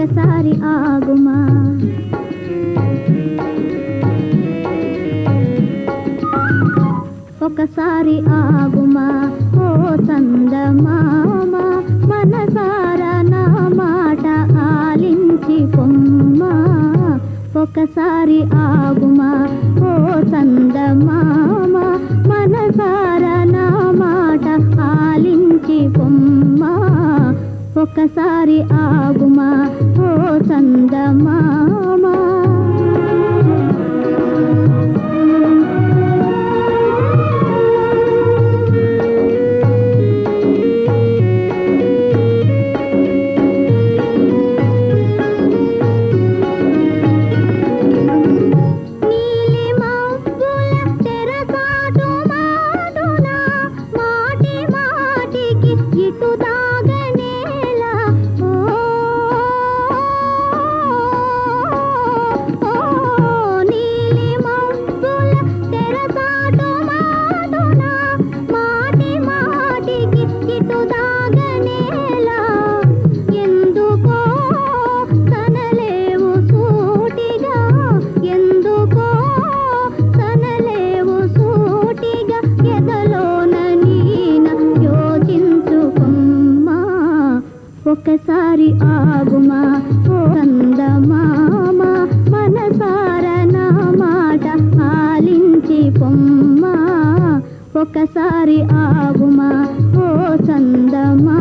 ఒక్కసారి ఆగుమా? ఒకసారి ఆగుమా? ఓ సందమామా మనసారా నా మాట ఆలించి పొమ్మా. ఒకసారి ఆగుమా? ఓ సందమామా మనసారా నా మాట ఆలించి పొమ్మా. ఒకసారి ఆగుమా? చందమా? ఒక్కసారి ఆగుమా? ఓ కందమామ మనసార నా మాట ఆలించి పొమ్మా? ఒక్కసారి ఆగుమా? ఓ చందమా